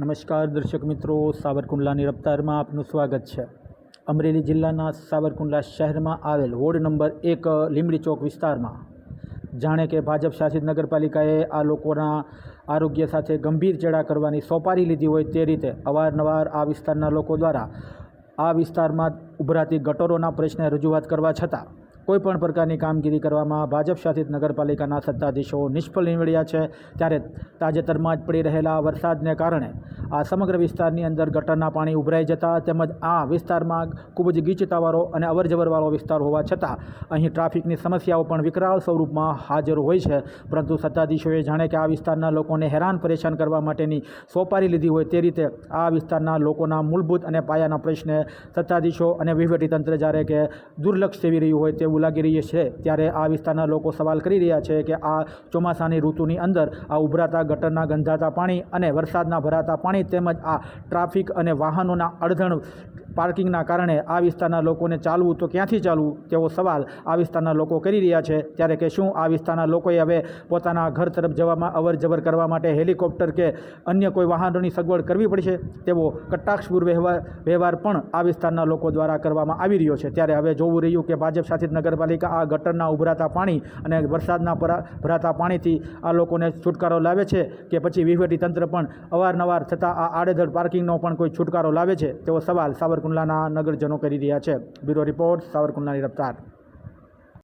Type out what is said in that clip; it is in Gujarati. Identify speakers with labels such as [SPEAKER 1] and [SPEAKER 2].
[SPEAKER 1] નમસ્કાર દર્શક મિત્રો, સાવરકુંડલાની રફતારમાં આપનું સ્વાગત છે. અમરેલી જિલ્લાના સાવરકુંડલા શહેરમાં આવેલ વોર્ડ નંબર એક, લીંબડી ચોક વિસ્તારમાં. જાણે કે ભાજપ શાસિત નગરપાલિકાએ આ લોકોના આરોગ્ય સાથે ગંભીર ચેડા કરવાની સોપારી લીધી હોય તે રીતે અવારનવાર આ વિસ્તારના લોકો દ્વારા આ વિસ્તારમાં ઉભરાતી ગટરોના પ્રશ્ને રજૂઆત કરવા છતાં કોઈ પણ પ્રકારની કામગીરી કરવામાં ભાજપ શાસિત નગરપાલિકાના સત્તાધીશો નિષ્ફળ નીવડ્યા છે, ત્યારે તાજેતરમાં જ પડી રહેલા વરસાદને કારણે આ સમગ્ર વિસ્તારની અંદર ગટરના પાણી ઉભરાઈ જતા તેમજ આ વિસ્તારમાં ખૂબ જ ગીચતાવાળો અને અવરજવરવાળો વિસ્તાર હોવા છતાં અહીં ટ્રાફિકની સમસ્યાઓ પણ વિકરાળ સ્વરૂપમાં હાજર હોય છે. પરંતુ સત્તાધીશોએ જાણે કે આ વિસ્તારના લોકોને હેરાન પરેશાન કરવા માટેની સોપારી લીધી હોય તે રીતે આ વિસ્તારના લોકોના મૂળભૂત અને પાયાના પ્રશ્ને સત્તાધીશો અને વહીવટીતંત્ર જ્યારે કે દુર્લક્ષ સેવી રહ્યું હોય તેવું લાગી રહ્યું છે. ત્યારે આ વિસ્તારના લોકો સવાલ કરી રહ્યા છે કે આ ચોમાસાની ઋતુની અંદર આ ઉભરાતા ગટરના ગંધાતા પાણી અને વરસાદના ભરાતા પાણી તેમજ આ ટ્રાફિક અને વાહનોના અડધણ પાર્કિંગના કારણે આ વિસ્તારના લોકોને ચાલવું તો ક્યાંથી ચાલવું? તેવો સવાલ આ વિસ્તારના લોકો કરી રહ્યા છે. ત્યારે કે શું આ વિસ્તારના લોકોએ હવે પોતાના ઘર તરફ જવામાં અવર જવર કરવા માટે હેલિકોપ્ટર કે અન્ય કોઈ વાહનોની સગવડ કરવી પડશે? તેવો કટાક્ષપૂર વ્યવહાર વ્યવહાર પણ આ વિસ્તારના લોકો દ્વારા કરવામાં આવી રહ્યો છે. ત્યારે હવે જોવું રહ્યું કે ભાજપ શાસિત નગરપાલિકા આ ગટરના ઉભરાતા પાણી અને વરસાદના ભરાતા પાણીથી આ લોકોને છુટકારો લાવે છે કે પછી વહીવટીતંત્ર પણ અવારનવાર થતાં આ આડેધડ પાર્કિંગનો પણ કોઈ છુટકારો લાવે છે? તેવો સવાલ સાવરકુંડલાના નગરજનો કરી રહ્યા છે. બ્યુરો રિપોર્ટ સાવરકુંડલાની રફતાર.